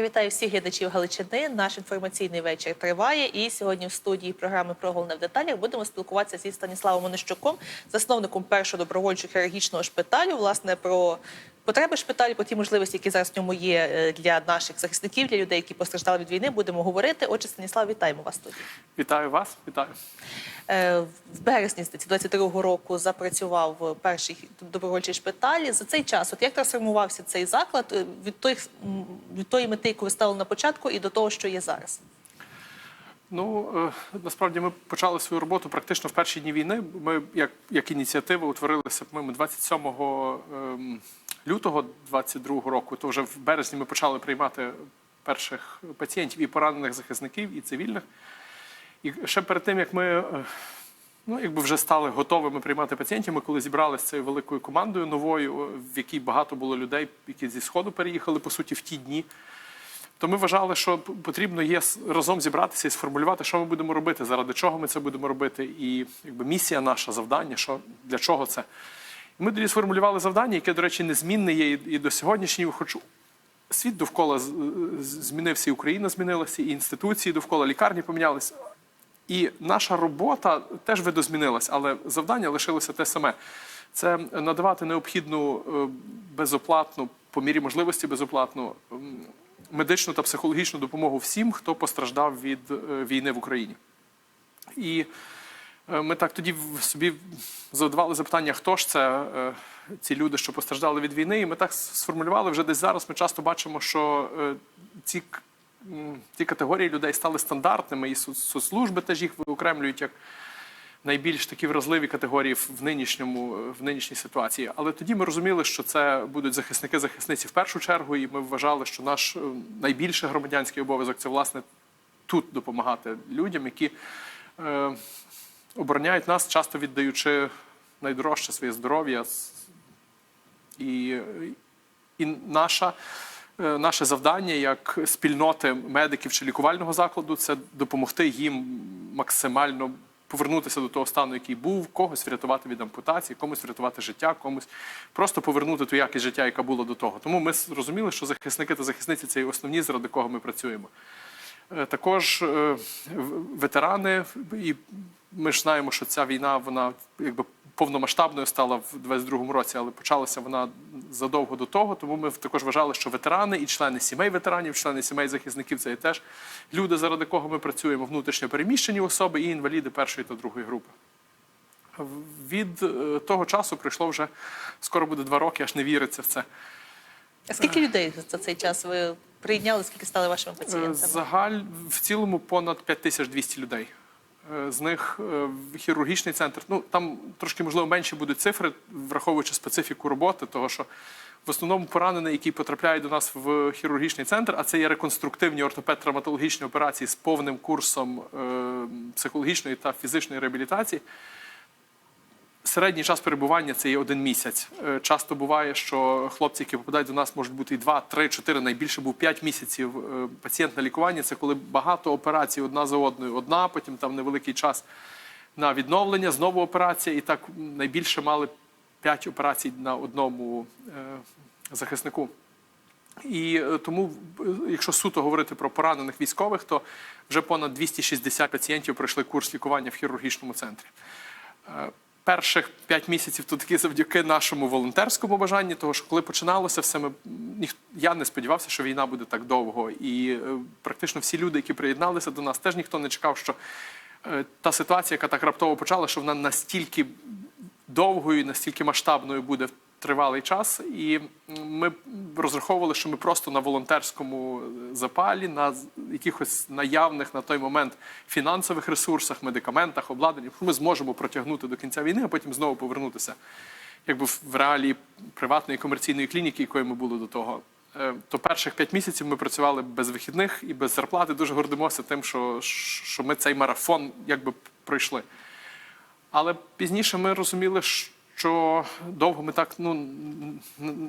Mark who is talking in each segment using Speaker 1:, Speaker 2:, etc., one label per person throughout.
Speaker 1: Я вітаю всіх глядачів Галичини. Наш інформаційний вечір триває. І сьогодні в студії програми «Проголовне в деталях будемо спілкуватися зі Станіславом Онищуком, засновником першого добровольчого хірургічного шпиталю. Власне про потреби шпиталю, про ті можливості, які зараз в ньому є е, для наших захисників, для людей, які постраждали від війни. Будемо говорити. Отже, Станіслав, вітаємо вас тут.
Speaker 2: Вітаю вас, вітаю.
Speaker 1: Е, В березні 22-го року запрацював перший добровольчий шпиталь. За цей час, от як трансформувався цей заклад е, від тої, м, від тої мети, яку ви ставили на початку, і до того, що є зараз?
Speaker 2: Ну е, насправді ми почали свою роботу практично в перші дні війни. Ми, як, як ініціатива, утворилися по-моєму, 27 ем, лютого 22 року. То вже в березні ми почали приймати перших пацієнтів і поранених захисників, і цивільних. І ще перед тим, як ми е, ну, якби вже стали готовими приймати пацієнтів, ми коли зібралися з цією великою командою новою, в якій багато було людей, які зі сходу переїхали по суті в ті дні. То ми вважали, що потрібно є разом зібратися і сформулювати, що ми будемо робити, заради чого ми це будемо робити, і якби місія наша, завдання, що для чого це. І ми тоді сформулювали завдання, яке, до речі, незмінне є і до сьогоднішнього, хоч світ довкола змінився, і Україна змінилася, і інституції довкола лікарні помінялися. І наша робота теж видозмінилась, але завдання лишилося те саме: це надавати необхідну е, безоплатну, по мірі можливості безоплатну медичну та психологічну допомогу всім, хто постраждав від е, війни в Україні. І е, ми так тоді собі задавали запитання, хто ж це е, ці люди, що постраждали від війни. І ми так сформулювали вже десь зараз. Ми часто бачимо, що ці ті категорії людей стали стандартними, і соцслужби теж їх виокремлюють як найбільш такі вразливі категорії в нинішньому в нинішній ситуації. Але тоді ми розуміли, що це будуть захисники захисниці в першу чергу, і ми вважали, що наш е, найбільший громадянський обов'язок це власне тут допомагати людям, які е, обороняють нас, часто віддаючи найдорожче своє здоров'я. І, і наша, е, наше завдання як спільноти медиків чи лікувального закладу це допомогти їм максимально повернутися до того стану, який був, когось врятувати від ампутації, комусь врятувати життя, комусь просто повернути ту якість життя, яка була до того. Тому ми зрозуміли, що захисники та захисниці це основні, заради кого ми працюємо. Е, Також е, ветерани, і ми ж знаємо, що ця війна вона якби повномасштабною стала в 22-му році, але почалася вона задовго до того. Тому ми також вважали, що ветерани і члени сімей ветеранів, члени сімей захисників це є теж люди, заради кого ми працюємо, внутрішньо переміщені особи і інваліди першої та другої групи. Від е, того часу пройшло вже скоро буде два роки, аж не віриться в це.
Speaker 1: А скільки людей за цей час ви прийняли? Скільки стали вашими
Speaker 2: Е,
Speaker 1: пацієнтами?
Speaker 2: Загаль в цілому понад 5200 людей. Е, З них е, в хірургічний центр. Ну там трошки можливо менші будуть цифри, враховуючи специфіку роботи, того що в основному поранений, який потрапляє до нас в хірургічний центр, а це є реконструктивні ортопед-травматологічні операції з повним курсом е, психологічної та фізичної реабілітації. Середній час перебування це є один місяць. Е, Часто буває, що хлопці, які попадають до нас, можуть бути і два, три, чотири, найбільше був п'ять місяців. е, Пацієнт на лікуванні це коли багато операцій одна за одною, одна, потім там невеликий час на відновлення, знову операція, і так найбільше мали п'ять операцій на одному е, захиснику. І тому, якщо суто говорити про поранених військових, то вже понад 260 пацієнтів пройшли курс лікування в хірургічному центрі. Перших п'ять місяців тут таки завдяки нашому волонтерському бажанні, того що коли починалося все, ми я не сподівався, що війна буде так довго. І е, практично всі люди, які приєдналися до нас, теж ніхто не чекав, що е, та ситуація, яка так раптово почала, що вона настільки довгою, настільки масштабною буде тривалий час. І ми розраховували, що ми просто на волонтерському запалі, на якихось наявних на той момент фінансових ресурсах, медикаментах, обладнанні, ми зможемо протягнути до кінця війни, а потім знову повернутися якби в реалії приватної комерційної клініки, якою ми були до того. Е, То перших п'ять місяців ми працювали без вихідних і без зарплати. Дуже гордимося тим, що, що ми цей марафон якби пройшли. Але пізніше ми розуміли, що довго ми так ну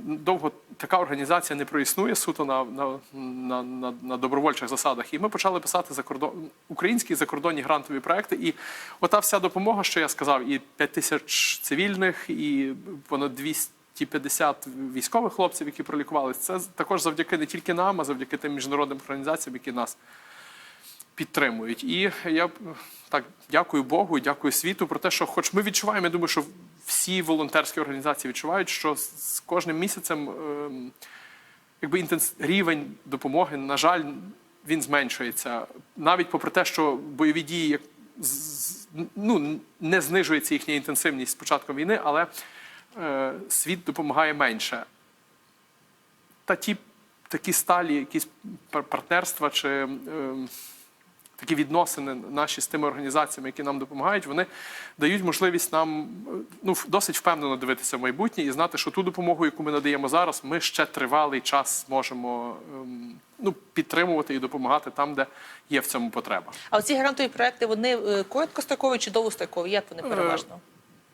Speaker 2: довго така організація не проіснує суто на, на, на, на, на добровольчих засадах. І ми почали писати закордон українські закордонні грантові проекти. І ота вся допомога, що я сказав, і 5 тисяч цивільних, і понад 200 ті 50 військових хлопців, які пролікувалися, це також завдяки не тільки нам, а завдяки тим міжнародним організаціям, які нас підтримують. І я так дякую Богу, дякую світу про те, що, хоч ми відчуваємо, я думаю, що всі волонтерські організації відчувають, що з кожним місяцем ем, якби інтенс... рівень допомоги, на жаль, він зменшується. Навіть попри те, що бойові дії ну, не знижується їхня інтенсивність з початком війни, але е, світ допомагає менше. Та ті такі сталі, якісь пар- партнерства чи е, такі відносини наші з тими організаціями, які нам допомагають, вони дають можливість нам е, ну, досить впевнено дивитися в майбутнє і знати, що ту допомогу, яку ми надаємо зараз, ми ще тривалий час зможемо ем, ну, підтримувати і допомагати там, де є в цьому потреба.
Speaker 1: А оці грантові проекти вони е, короткострокові чи довгострокові? Як вони переважно?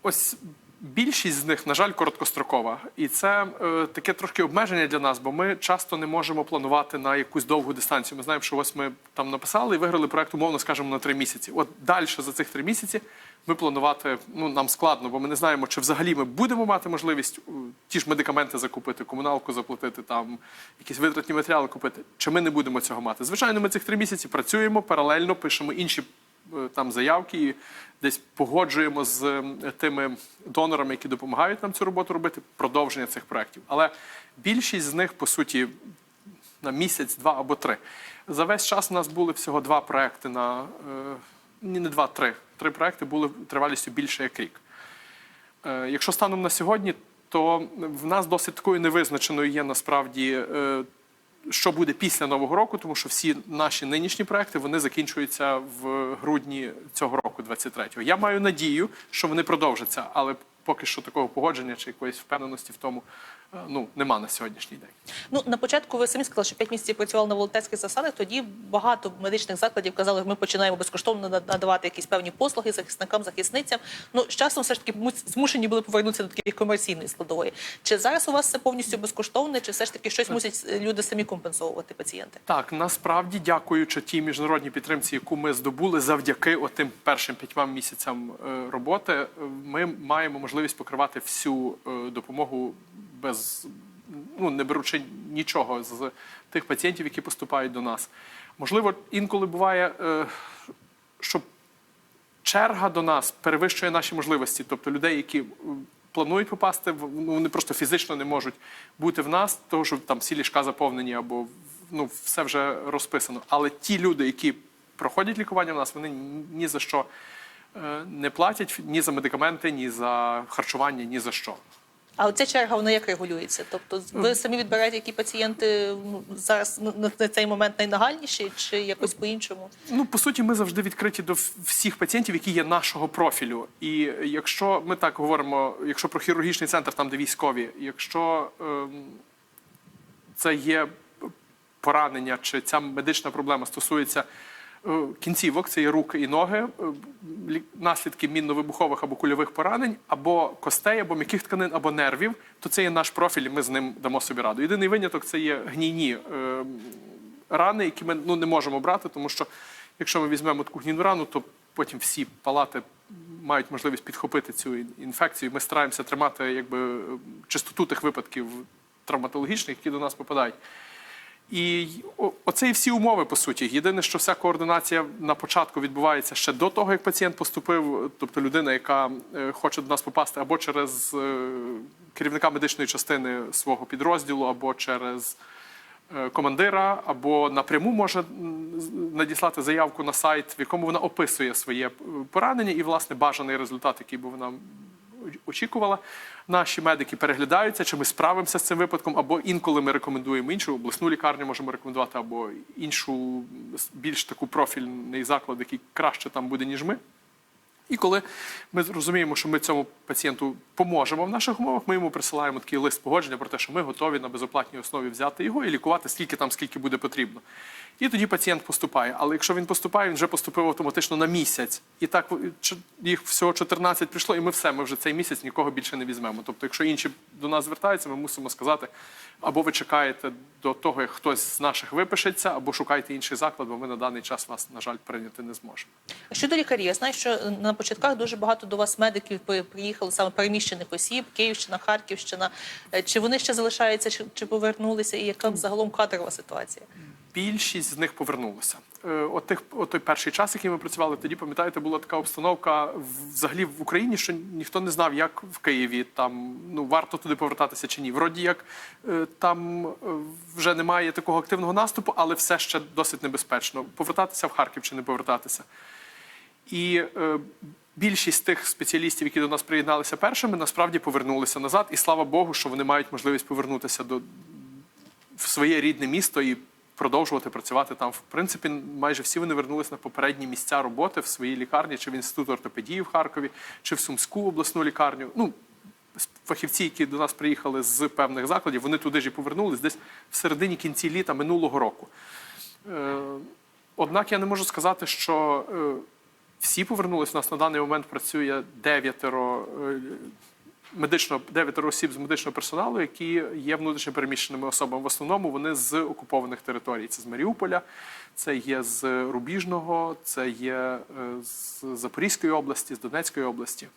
Speaker 2: Ось більшість з них, на жаль, короткострокова, і це е, таке трошки обмеження для нас, бо ми часто не можемо планувати на якусь довгу дистанцію. Ми знаємо, що ось ми там написали і виграли проект, умовно скажемо, на три місяці. От далі за цих три місяці ми планувати ну нам складно, бо ми не знаємо, чи взагалі ми будемо мати можливість е, ті ж медикаменти закупити, комуналку заплатити, там якісь витратні матеріали купити. Чи ми не будемо цього мати? Звичайно, ми цих три місяці працюємо паралельно, пишемо інші там заявки і десь погоджуємо з е, тими донорами, які допомагають нам цю роботу робити, продовження цих проєктів. Але більшість з них, по суті, на місяць, два або три. За весь час у нас були всього два проекти на е, ні, не два, три. Три проекти були тривалістю більше як рік. Е, Якщо станом на сьогодні, то в нас досить такою невизначеною є насправді, е, що буде після нового року, тому що всі наші нинішні проекти вони закінчуються в грудні цього року, 23-го. Я маю надію, що вони продовжаться, але поки що такого погодження чи якоїсь впевненості в тому ну нема на сьогоднішній день.
Speaker 1: Ну на початку ви самі сказали, що 5 місяців працювали на волонтерських засадах. Тоді багато медичних закладів казали, що ми починаємо безкоштовно надавати якісь певні послуги захисникам, захисницям. Ну з часом все ж таки змушені були повернутися до такої комерційної складової. Чи зараз у вас це повністю безкоштовне, чи все ж таки щось мусять е, люди самі компенсовувати пацієнти?
Speaker 2: Так, насправді, дякуючи тій міжнародній підтримці, яку ми здобули завдяки отим першим п'ятьма місяцям е, роботи, е, ми маємо можливість покривати всю е, допомогу без ну не беручи нічого з тих пацієнтів, які поступають до нас. Можливо, інколи буває, е, що черга до нас перевищує наші можливості, тобто людей, які планують попасти, ну, вони просто фізично не можуть бути в нас, тому що там всі ліжка заповнені або ну, все вже розписано. Але ті люди, які проходять лікування в нас, вони ні за що е, не платять ні за медикаменти, ні за харчування, ні за що.
Speaker 1: А оця черга вона як регулюється? Тобто, ви самі відбираєте, які пацієнти ну, зараз на- цей момент найнагальніші, чи якось по-іншому?
Speaker 2: Ну, по суті, ми завжди відкриті до всіх пацієнтів, які є нашого профілю. І якщо ми так говоримо, якщо про хірургічний центр, там де військові, якщо ем, це є поранення чи ця медична проблема стосується кінцівок, це є руки і ноги, е, наслідки мінно-вибухових або кульових поранень, або костей, або м'яких тканин, або нервів, то це є наш профіль, і ми з ним дамо собі раду. Єдиний виняток це є гнійні е, рани, які ми ну, не можемо брати, тому що якщо ми візьмемо таку гнійну рану, то потім всі палати мають можливість підхопити цю ін- інфекцію. Ми стараємося тримати якби, е, чистоту тих випадків травматологічних, які до нас попадають. І оце і всі умови, по суті. Єдине, що вся координація на початку відбувається ще до того, як пацієнт поступив, тобто людина, яка е, хоче до нас попасти, або через е, керівника медичної частини свого підрозділу, або через е, командира, або напряму може надіслати заявку на сайт, в якому вона описує своє поранення і, власне, бажаний результат, який би вона очікувала. Наші медики переглядаються, чи ми справимося з цим випадком, або інколи ми рекомендуємо іншу обласну лікарню, можемо рекомендувати, або іншу більш таку профільний заклад, який краще там буде, ніж ми. І коли ми розуміємо, що ми цьому пацієнту поможемо в наших умовах, ми йому присилаємо такий лист погодження про те, що ми готові на безоплатній основі взяти його і лікувати скільки там, скільки буде потрібно. І тоді пацієнт поступає. Але якщо він поступає, він вже поступив автоматично на місяць. І так їх всього 14 прийшло, і ми все, ми вже цей місяць нікого більше не візьмемо. Тобто, якщо інші до нас звертаються, ми мусимо сказати, або ви чекаєте до того, як хтось з наших випишеться, або шукайте інший заклад, бо ми на даний час вас, на жаль, прийняти не зможемо.
Speaker 1: Щодо лікарів, я знаю, що на початках дуже багато до вас медиків при- приїхало саме переміщених осіб, Київщина, Харківщина. Е, Чи вони ще залишаються, чи, повернулися, і яка загалом кадрова ситуація?
Speaker 2: Більшість з них повернулися. Е, От, тих, от той перший час, який ми працювали, тоді пам'ятаєте, була така обстановка взагалі в Україні, що ніхто не знав, як в Києві там ну варто туди повертатися чи ні. Вроді як е, там вже немає такого активного наступу, але все ще досить небезпечно. Повертатися в Харків чи не повертатися. І е, більшість тих спеціалістів, які до нас приєдналися першими, насправді повернулися назад. І слава Богу, що вони мають можливість повернутися до в своє рідне місто і продовжувати працювати там. В принципі, майже всі вони вернулись на попередні місця роботи в своїй лікарні, чи в інститут ортопедії в Харкові, чи в Сумську обласну лікарню. Ну, фахівці, які до нас приїхали з певних закладів, вони туди ж і повернулись десь в середині кінці літа минулого року. Е, Однак я не можу сказати, що е, всі повернулись. У нас на даний момент працює дев'ятеро е, медично дев'ятеро осіб з медичного персоналу, які є внутрішньо переміщеними особами. В основному вони з окупованих територій. Це з Маріуполя, це є з Рубіжного, це є е, з Запорізької області, з Донецької області.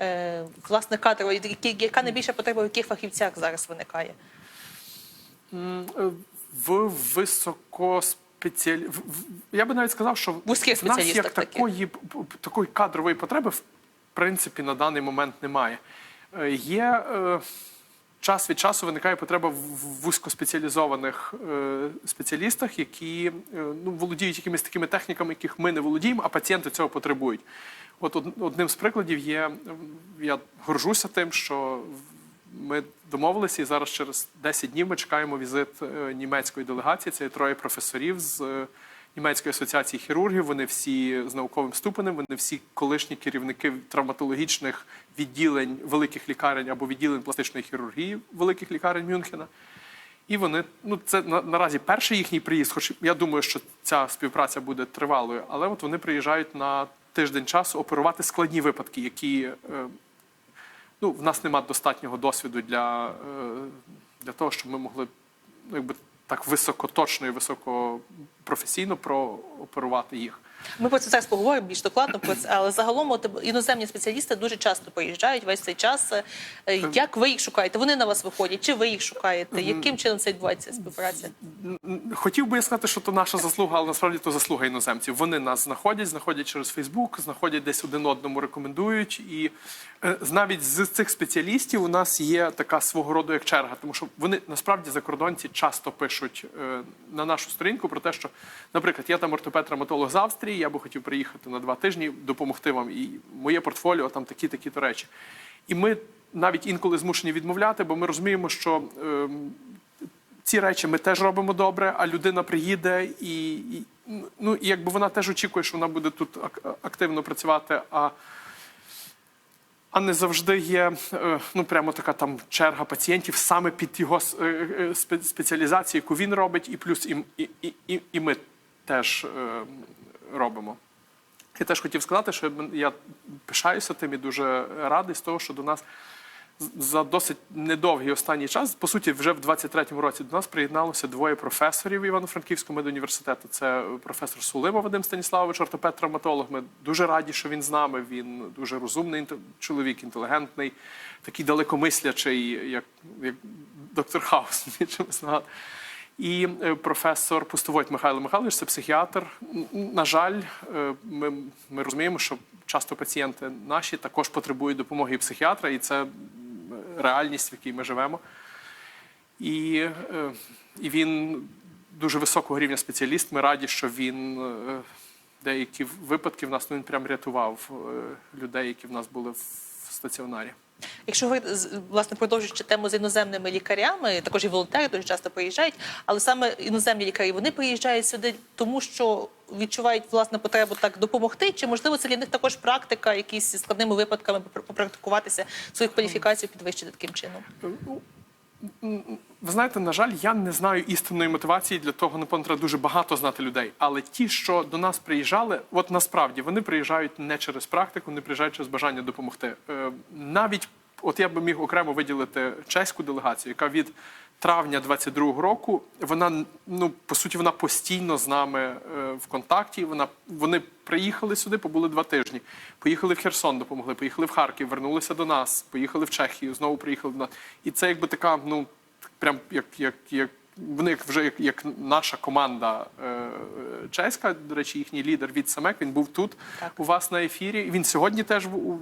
Speaker 1: Е, власне, кадрово, яка найбільша потреба в яких фахівцях зараз виникає?
Speaker 2: Е, В високоспеціалі... в- Я би навіть сказав, що
Speaker 1: Вузьких
Speaker 2: в нас як такої, такої кадрової потреби в принципі на даний момент немає. Е, Є е, час від часу виникає потреба в в вузькоспеціалізованих е, спеціалістах, які е, ну, володіють якимись такими техніками, яких ми не володіємо, а пацієнти цього потребують. От одним з прикладів є, я горжуся тим, що ми домовилися, і зараз через 10 днів ми чекаємо візит е, німецької делегації. Це є троє професорів з е, німецької асоціації хірургів. Вони всі з науковим ступенем, вони всі колишні керівники травматологічних відділень великих лікарень або відділень пластичної хірургії великих лікарень Мюнхена. І вони, ну це на, наразі перший їхній приїзд, хоч я думаю, що ця співпраця буде тривалою, але от вони приїжджають на тиждень часу оперувати складні випадки, які е, ну, в нас немає достатнього досвіду для, е, для того, щоб ми могли ну, якби, так високоточно і високопрофесійно прооперувати їх.
Speaker 1: Ми про це зараз поговоримо більш докладно але загалом от, іноземні спеціалісти дуже часто приїжджають весь цей час. Е, Як ви їх шукаєте? Вони на вас виходять? Чи ви їх шукаєте? Яким чином це відбувається співпраця?
Speaker 2: Хотів би я сказати, що то наша заслуга, але насправді то заслуга іноземців. Вони нас знаходять, знаходять через Фейсбук, знаходять десь один одному, рекомендують. І е, навіть з цих спеціалістів у нас є така свого роду як черга, тому що вони насправді закордонці часто пишуть е, на нашу сторінку про те, що, наприклад, я там ортопед-травматолог з Австрії, я би хотів приїхати на два тижні, допомогти вам. І моє портфоліо там такі, такі то речі. І ми навіть інколи змушені відмовляти, бо ми розуміємо, що. ем, ці речі ми теж робимо добре, а людина приїде і, і ну і якби вона теж очікує, що вона буде тут активно працювати. А, а не завжди є е, ну прямо така там черга пацієнтів саме під його е, е, спе- спеціалізацію, яку він робить, і плюс і, і, і, і, ми теж робимо. Я теж хотів сказати, що я пишаюся тим і дуже радий з того, що до нас за досить недовгий останній час, по суті, вже в 23-му році до нас приєдналося двоє професорів Івано-Франківського медуніверситету. Це професор Сулима Вадим Станіславович, ортопед-травматолог. Ми дуже раді, що він з нами. Він дуже розумний чоловік, інтелігентний, такий далекомислячий, як, як доктор Хаус. І е, професор Пустовойт Михайло Михайлович, це психіатр. На жаль, е, ми, ми розуміємо, що часто пацієнти наші також потребують допомоги психіатра, і це реальність, в якій ми живемо. І, е, і він дуже високого рівня спеціаліст. Ми раді, що він е, деякі випадки в нас ну, він прям рятував е, людей, які в нас були в стаціонарі.
Speaker 1: Якщо ви власне продовжуючи тему з іноземними лікарями, також і волонтери дуже часто приїжджають, але саме іноземні лікарі вони приїжджають сюди, тому що відчувають власне потребу так допомогти. Чи можливо це для них також практика, якісь складними випадками попр- попрактикуватися свою кваліфікацію підвищити таким чином?
Speaker 2: Ви знаєте, на жаль, я не знаю істинної мотивації для того, напевно, треба дуже багато знати людей. Але ті, що до нас приїжджали, от насправді вони приїжджають не через практику, вони приїжджають через бажання допомогти. Е, Навіть от я би міг окремо виділити чеську делегацію, яка від травня 22-го року. Вона ну по суті вона постійно з нами е, в контакті. Вона вони приїхали сюди, побули два тижні. Поїхали в Херсон, допомогли. Поїхали в Харків, вернулися до нас. Поїхали в Чехію, знову приїхали до нас. І це якби така, ну прям як, як, як в них вже як, як наша команда е, чеська. До речі, їхній лідер від Самек. Він був тут
Speaker 1: Так.
Speaker 2: у вас на ефірі. Він сьогодні теж в, у,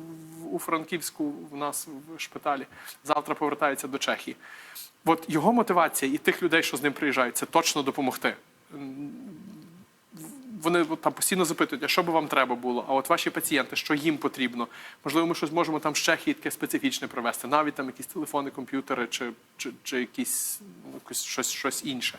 Speaker 2: у Франківську в нас в шпиталі. Завтра повертається до Чехії. От його мотивація і тих людей, що з ним приїжджають, це точно допомогти. Вони там постійно запитують, а що би вам треба було? А от ваші пацієнти, що їм потрібно? Можливо, ми щось можемо там з Чехії таке специфічне привезти, навіть там якісь телефони, комп'ютери чи, чи, чи якісь, ну, щось, щось інше.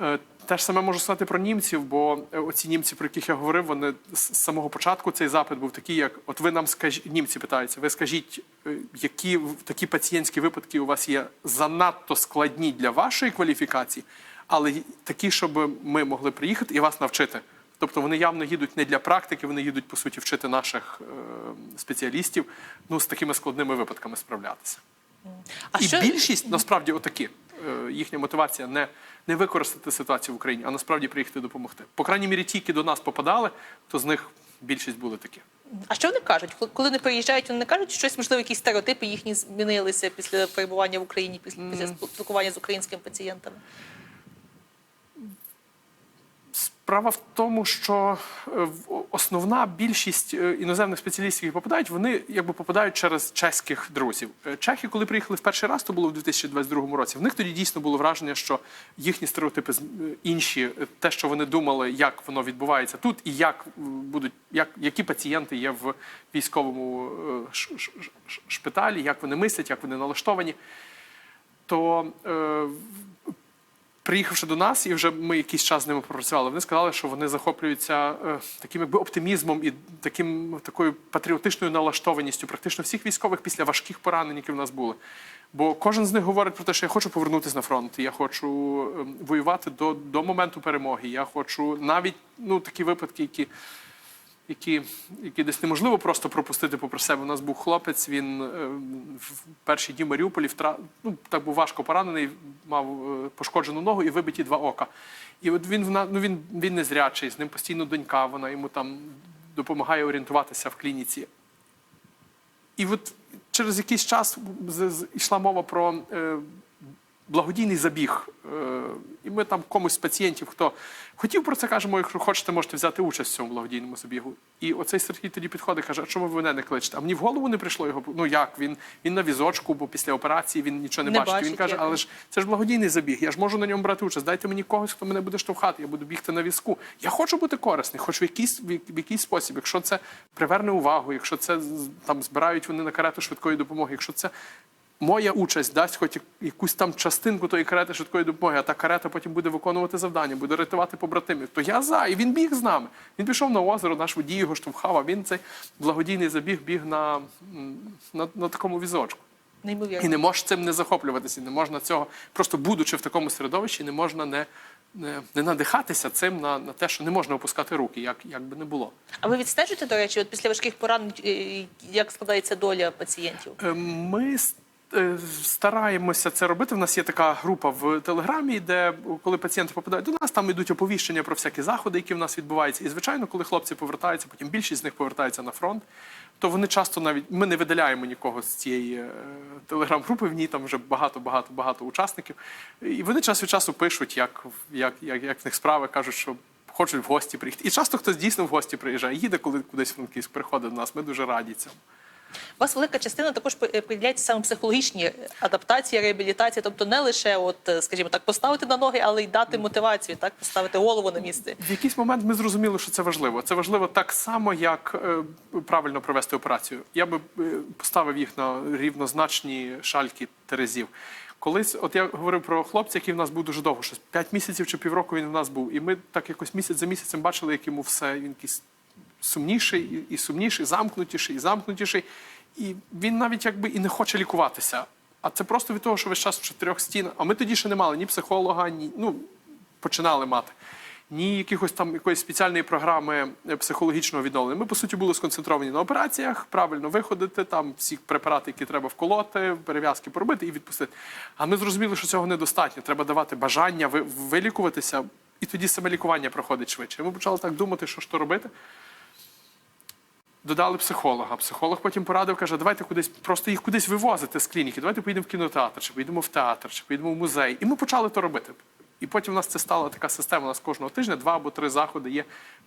Speaker 2: Е, Те ж саме можу сказати про німців, бо е, оці німці, про яких я говорив, вони з самого початку цей запит був такий, як от ви нам скажіть, німці питаються, ви скажіть, е, які такі пацієнтські випадки у вас є занадто складні для вашої кваліфікації, але такі, щоб ми могли приїхати і вас навчити. Тобто вони явно їдуть не для практики, вони їдуть по суті вчити наших е, спеціалістів ну, з такими складними випадками справлятися.
Speaker 1: А
Speaker 2: І
Speaker 1: що
Speaker 2: більшість насправді отакі. Е, Їхня мотивація не, не використати ситуацію в Україні, а насправді приїхати допомогти. По крайній мірі, ті, які до нас попадали, то з них більшість були такі.
Speaker 1: а що вони кажуть? Коли- Коли вони приїжджають, вони не кажуть, що щось можливо, якісь стереотипи їхні змінилися після перебування в Україні, після, після спілкування з українськими пацієнтами.
Speaker 2: Справа в тому, що е, основна більшість е, іноземних спеціалістів, які попадають, вони якби попадають через чеських друзів. Е, Чехи, коли приїхали в перший раз, то було в 2022 році. В них тоді дійсно було враження, що їхні стереотипи інші, те, що вони думали, як воно відбувається тут, і як будуть, як які пацієнти є в військовому шпиталі, як вони мислять, як вони налаштовані. То е, приїхавши до нас, і вже ми якийсь час з ними попрацювали, вони сказали, що вони захоплюються е, таким якби оптимізмом і таким такою патріотичною налаштованістю практично всіх військових після важких поранень, які в нас були. Бо кожен з них говорить про те, що я хочу повернутися на фронт, я хочу е, воювати до, до моменту перемоги. Я хочу навіть ну такі випадки, які які, які десь неможливо просто пропустити попри себе. У нас був хлопець, він е, в перші дні Маріуполі втра... ну, так був важко поранений, мав е, пошкоджену ногу і вибиті два ока. І от він, ну, він, він незрячий, з ним постійно донька, вона йому там допомагає орієнтуватися в клініці. І от через якийсь час йшла мова про е, благодійний забіг. Е, і ми там комусь з пацієнтів, хто хотів про це, кажемо, якщо хочете, можете взяти участь в цьому благодійному забігу. І оцей Сергій тоді підходить, каже, а чому ви мене не кличете? А мені в голову не прийшло його. Ну як? Він, він на візочку, бо після операції він нічого не,
Speaker 1: Не
Speaker 2: бачить.
Speaker 1: бачить,
Speaker 2: Він каже, але ж це ж благодійний забіг, я ж можу на ньому брати участь. Дайте мені когось, хто мене буде штовхати, я буду бігти на візку. Я хочу бути корисний, хоч в якийсь, в якийсь спосіб. Якщо це приверне увагу, якщо це там збирають вони на карету швидкої допомоги, якщо це моя участь дасть хоч якусь там частинку тої карети швидкої допомоги, а та карета потім буде виконувати завдання, буде рятувати побратимів. То я за, і він біг з нами. Він пішов на озеро, наш водій його штовхав, а він цей благодійний забіг біг на, на, на такому візочку. І не можеш цим не захоплюватися, не можна цього, просто будучи в такому середовищі, не можна не, не, не надихатися цим на, на те, що не можна опускати руки, як, як би не було.
Speaker 1: А ви відстежуєте, до речі, от після важких поранень, е, як складається доля пацієнтів?
Speaker 2: Е, Ми стараємося це робити. У нас є така група в Телеграмі, де коли пацієнти попадають до нас, там йдуть оповіщення про всякі заходи, які в нас відбуваються. І звичайно, коли хлопці повертаються, потім більшість з них повертаються на фронт. То вони часто навіть ми не видаляємо нікого з цієї е, телеграм-групи. В ній там вже багато, багато, багато учасників. І вони час від часу пишуть, як, як, як, як в них справи, кажуть, що хочуть в гості приїхати. І часто хтось дійсно в гості приїжджає, їде, коли кудись Франківськ приходить до нас. Ми дуже раді цьому.
Speaker 1: У вас велика частина також е, приділяється саме психологічній адаптації, реабілітації, тобто не лише, от, е, скажімо так, поставити на ноги, але й дати мотивацію, так, поставити голову на місце.
Speaker 2: В якийсь момент ми зрозуміли, що це важливо. Це важливо так само, як е, правильно провести операцію. Я би е, поставив їх на рівнозначні шальки терезів. Колись, от я говорив про хлопця, який в нас був дуже довго, щось 5 місяців чи півроку він в нас був. І ми так якось місяць за місяцем бачили, як йому все він якийсь сумніший і, сумніший, замкнутіший, і замкнутіший. І він навіть якби і не хоче лікуватися. А це просто від того, що весь час в чотирьох стінах. А ми тоді ще не мали ні психолога, ні ну починали мати. ні якихось там якоїсь спеціальної програми е, психологічного відновлення. Ми, по суті, були сконцентровані на операціях, правильно виходити, там всі препарати, які треба вколоти, перев'язки поробити і відпустити. А ми зрозуміли, що цього недостатньо. Треба давати бажання ви- вилікуватися, і тоді саме лікування проходить швидше. Ми почали так думати, що ж то робити. Додали психолога. Психолог потім порадив, каже, давайте кудись просто їх кудись вивозити з клініки. Давайте поїдемо в кінотеатр, чи поїдемо в театр, чи поїдемо в музей. І ми почали то робити. І потім у нас це стала така система. У нас кожного тижня два або три заходи є.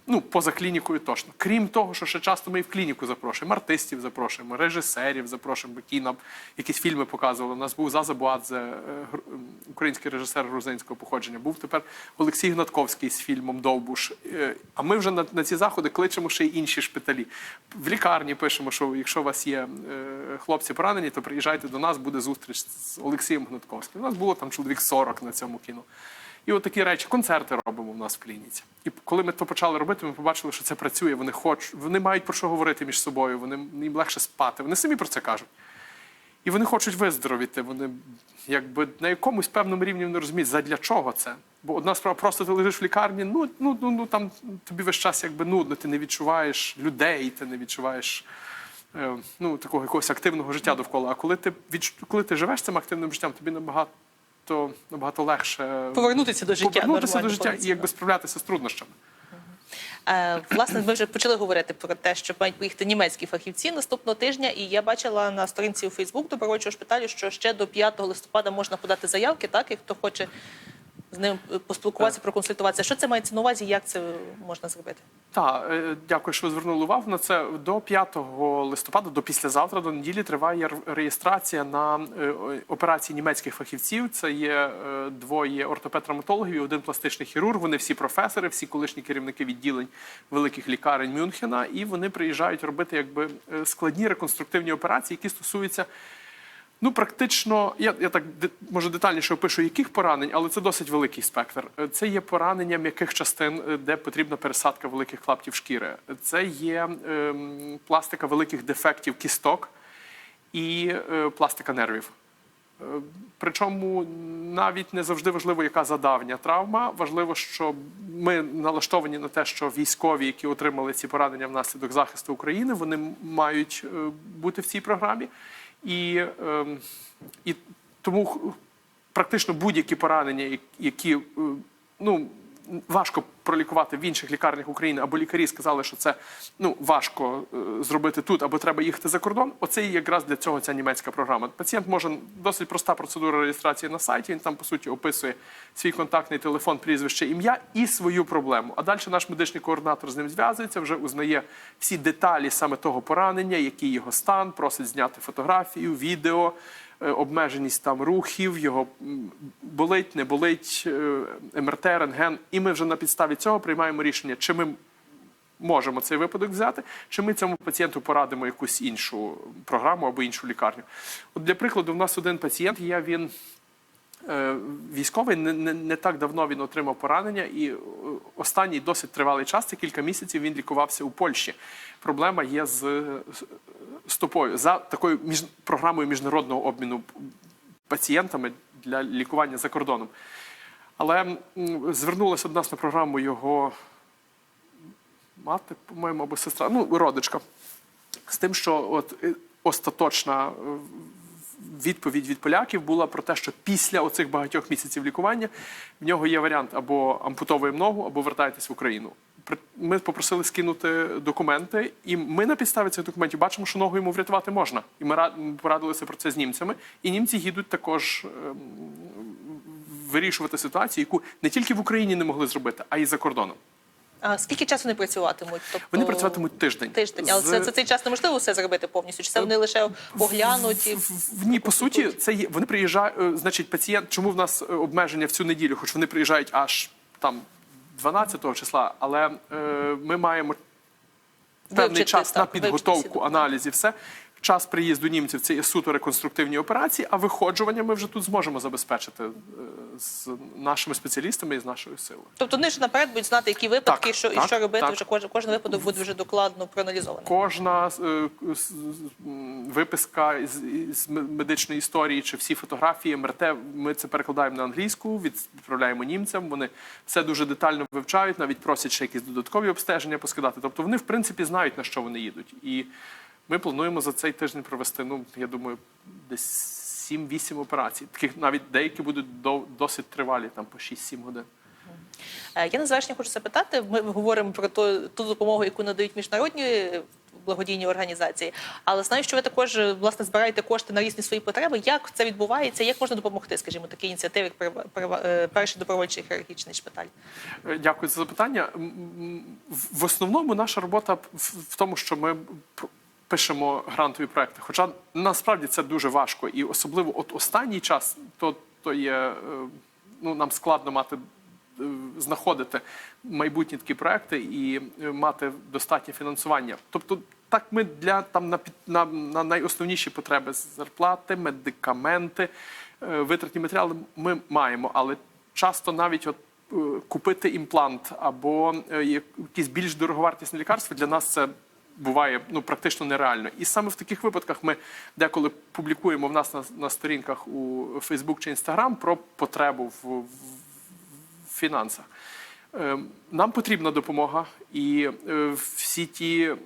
Speaker 2: Ну, поза клінікою точно. Крім того, що ще часто ми і в клініку запрошуємо, артистів запрошуємо, режисерів запрошуємо, які нам якісь фільми показували. У нас був Заза Буадзе, е, український режисер грузинського походження. Був тепер Олексій Гнатковський з фільмом Довбуш. Е, А ми вже на, на ці заходи кличемо ще й інші шпиталі. В лікарні пишемо, що якщо у вас є е, хлопці поранені, то приїжджайте до нас, буде зустріч з Олексієм Гнатковським. У нас було там чоловік 40 на цьому кіно. І от такі речі, концерти робимо в нас в клініці. І коли ми то почали робити, ми побачили, що це працює. Вони хочуть, вони мають про що говорити між собою, вони їм легше спати. Вони самі про це кажуть. І вони хочуть виздоровіти. Вони якби на якомусь певному рівні не розуміють, задля чого це. Бо одна справа, просто ти лежиш в лікарні, ну, ну, ну, ну там тобі весь час якби нудно, ти не відчуваєш людей, ти не відчуваєш е, ну, такого якогось активного життя довкола. А коли ти коли ти живеш цим активним життям, тобі набагато, набагато легше
Speaker 1: Повернутися до життя.
Speaker 2: повернутися до життя і якби справлятися з труднощами.
Speaker 1: Е, Власне, ми вже почали говорити про те, що мають поїхати німецькі фахівці наступного тижня, і я бачила на сторінці у Фейсбук добровольчого шпиталю, що ще до 5 листопада можна подати заявки, так, і хто хоче з ним е, поспілкуватися, проконсультуватися. Що це мається на увазі, як це можна зробити?
Speaker 2: Так, е, дякую, що ви звернули увагу на це. До 5 листопада, до післязавтра, до неділі триває реєстрація на е, операції німецьких фахівців. Це є е, двоє ортопед-травматологів і один пластичний хірург. Вони всі професори, всі колишні керівники відділень великих лікарень Мюнхена, і вони приїжджають робити якби е, складні реконструктивні операції, які стосуються. Ну, практично, я, я так може детальніше опишу, яких поранень, але це досить великий спектр. Е, Це є поранення м'яких частин, е, де потрібна пересадка великих клаптів шкіри. Це є ем, пластика великих дефектів кісток і е, пластика нервів. Е, Причому навіть не завжди важливо, яка задавня травма. Важливо, що ми налаштовані на те, що військові, які отримали ці поранення внаслідок захисту України, вони мають е, бути в цій програмі. І, ем, і тому практично будь-які поранення, які е, ну, важко пролікувати в інших лікарнях України, або лікарі сказали, що це ну, важко е, зробити тут, або треба їхати за кордон. Оце і якраз для цього ця німецька програма. Пацієнт може досить проста процедура реєстрації на сайті. Він там по суті описує свій контактний телефон, прізвище, ім'я і свою проблему. А далі наш медичний координатор з ним зв'язується, вже узнає всі деталі саме того поранення, який його стан, просить зняти фотографію, відео обмеженість там рухів, його болить, не болить, е, МРТ, рентген. І ми вже на підставі цього приймаємо рішення, чи ми можемо цей випадок взяти, чи ми цьому пацієнту порадимо якусь іншу програму або іншу лікарню. От для прикладу, в нас один пацієнт є, він. Е, Військовий не, не, не так давно він отримав поранення, і е, останній досить тривалий час, це кілька місяців, він лікувався у Польщі. Проблема є з, стопою за такою між, програмою міжнародного обміну пацієнтами для лікування за кордоном. Але звернулася до нас на програму його мати, по-моєму, або сестра, ну, родичка, з тим, що от е, остаточна е, відповідь від поляків була про те, що після оцих багатьох місяців лікування в нього є варіант або ампутовуємо ногу, або вертаєтесь в Україну. Ми попросили скинути документи, і ми на підставі цих документів бачимо, що ногу йому врятувати можна. І ми порадилися про це з німцями. І німці їдуть також ем, вирішувати ситуацію, яку не тільки в Україні не могли зробити, а й за кордоном.
Speaker 1: А скільки часу не працюватимуть? Тобто
Speaker 2: Вони працюватимуть тиждень.
Speaker 1: тиждень, але
Speaker 2: З-
Speaker 1: це, це цей час неможливо все зробити повністю. Чи це вони лише оглянуть і
Speaker 2: Ні, по суті, це є. Вони приїжджають. е, Значить, пацієнт, чому в нас е, обмеження в цю неділю, хоч вони приїжджають аж там 12-го числа, але е, ми маємо певний
Speaker 1: Вивчити,
Speaker 2: час
Speaker 1: так,
Speaker 2: на підготовку, аналізів, все. Час приїзду німців це є суто реконструктивні операції, а виходжування ми вже тут зможемо забезпечити е, з нашими спеціалістами і з нашою силою.
Speaker 1: Тобто вони ж наперед будуть знати, які випадки,
Speaker 2: Так,
Speaker 1: що і що робити.
Speaker 2: так.
Speaker 1: Вже кожен кожен випадок буде вже докладно проаналізований.
Speaker 2: Кожна е, виписка із, із медичної історії чи всі фотографії МРТ, ми це перекладаємо на англійську, відправляємо німцям. Вони все дуже детально вивчають, навіть просять ще якісь додаткові обстеження поскидати. Тобто вони, в принципі, знають на що вони їдуть. І ми плануємо за цей тиждень провести, ну я думаю, десь 7-8 операцій. Таких навіть деякі будуть до, досить тривалі, там по 6-7 годин.
Speaker 1: Е, Я на завершення хочу запитати. Ми говоримо про ту, ту допомогу, яку надають міжнародні благодійні організації. Але знаю, що ви також власне збираєте кошти на різні свої потреби. Як це відбувається? Як можна допомогти, скажімо, такій ініціативі, як е, перший добровольчий хірургічний шпиталь?
Speaker 2: Е, Дякую за запитання. В- основному наша робота в тому, що ми пишемо грантові проекти. Хоча насправді це дуже важко, і особливо от останній час, то, то є е, ну нам складно мати. е, Знаходити майбутні такі проекти і е, мати достатнє фінансування. Тобто, так ми для там на на, на найосновніші потреби зарплати, медикаменти, витратні матеріали ми маємо, але часто навіть от купити імплант або якісь більш дороговартісні лікарства для нас це буває ну практично нереально. І саме в таких випадках ми деколи публікуємо в нас на, на сторінках у Facebook чи Instagram про потребу в, в, фінансах. Е, Нам потрібна допомога, і е, всі ті е,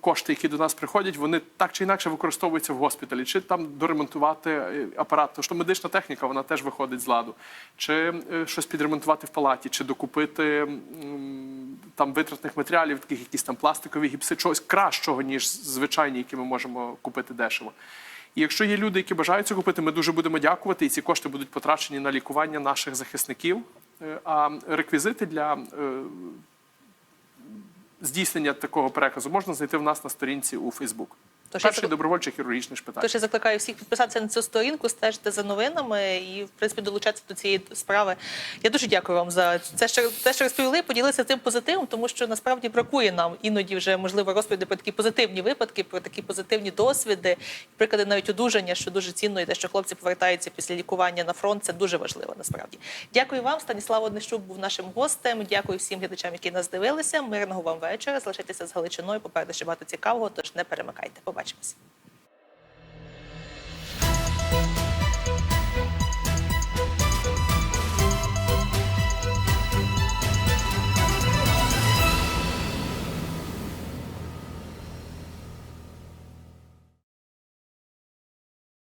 Speaker 2: кошти, які до нас приходять, вони так чи інакше використовуються в госпіталі, чи там доремонтувати е, апарат, тому що медична техніка вона теж виходить з ладу, чи щось підремонтувати в палаті, чи докупити там витратних матеріалів, таких якісь там пластикові гіпси, чогось кращого, ніж звичайні, які ми можемо купити дешево. І якщо є люди, які бажають це купити, ми дуже будемо дякувати, і ці кошти будуть потрачені на лікування наших захисників. Е, А реквізити для е, здійснення такого переказу можна знайти в нас на сторінці у Фейсбук.
Speaker 1: Тож я
Speaker 2: Перший
Speaker 1: зак-
Speaker 2: добровольчий хірургічний шпиталь.
Speaker 1: Тож я закликаю всіх підписатися на цю сторінку, стежити за новинами і, в принципі, долучатися до цієї справи. Я дуже дякую вам за це, що те, що розповіли, поділилися тим позитивом, тому що насправді бракує нам іноді вже можливо розповіді про такі позитивні випадки, про такі позитивні досвіди, приклади навіть одужання, що дуже цінно, і те, що хлопці повертаються після лікування на фронт, це дуже важливо насправді. Дякую вам. Станіслав Однищук був нашим гостем. Дякую всім глядачам, які нас дивилися. Мирного вам вечора. Залишайтеся з Галичиною. Попереду ще багато цікавого. Тож не перемикайте. ótimas.